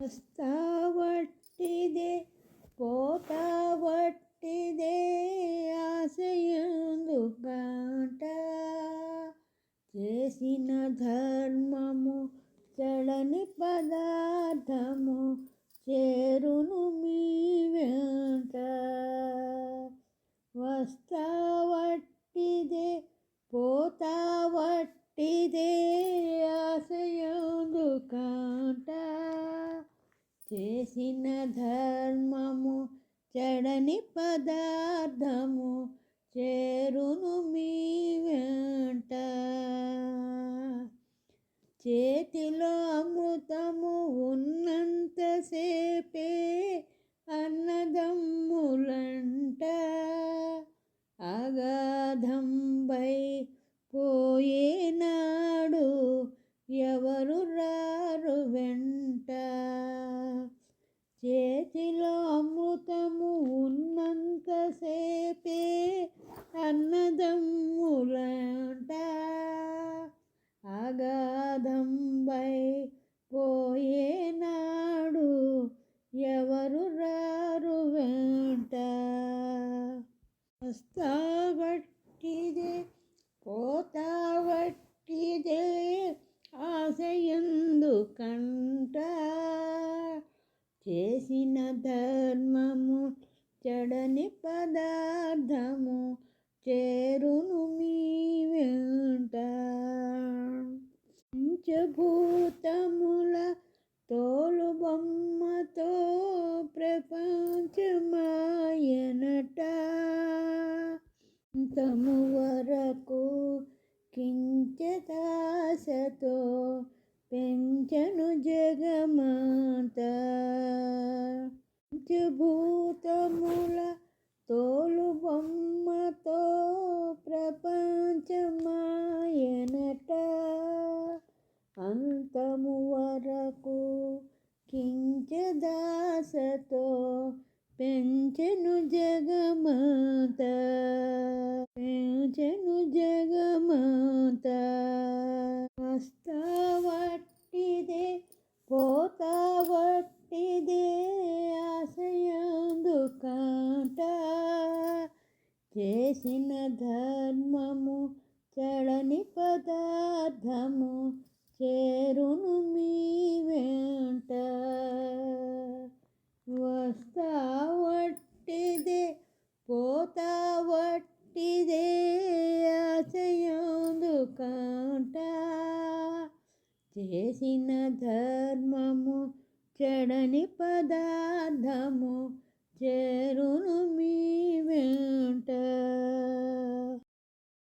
వస్తావట్టిదే పోతావట్టిదే ఆశయందు కాట చేసిన ధర్మము చెడని పదార్థము చేరును మీ వెంట. వస్తావట్టిదే పోతావట్టిదే చేసిన ధర్మము చెడని పదార్థము చేరును మీ వెంట. చేతిలో అమృతము ఉన్నంతసేపే అన్నదమ్ములంట. అగాధంపై పోయేనాడు ఎవరు రా ఎవరు రారు వెంట? వస్తావట్టిదే పోతావట్టిదే ఆశయందు కంట. చేసిన ధర్మము చెడని పదార్థము చేరును మీ వెంట. పంచభూతముల తోలు అంతము వరకు కించదాసతో పెంచను జగమాత. పంచభూతముల తోలు బొమ్మతో ప్రపంచమాయనట. అంతము వరకు కించదాసతో పెంచను జగమాత. పెంచెను జగమాత వస్తావట్టిదే పోతావట్టిదే ఆశయందు కాంట చేసిన ధర్మము చడని పదార్థము చేరును చేసిన ధర్మము చెడని పదార్థము చేరును మీ వెంట.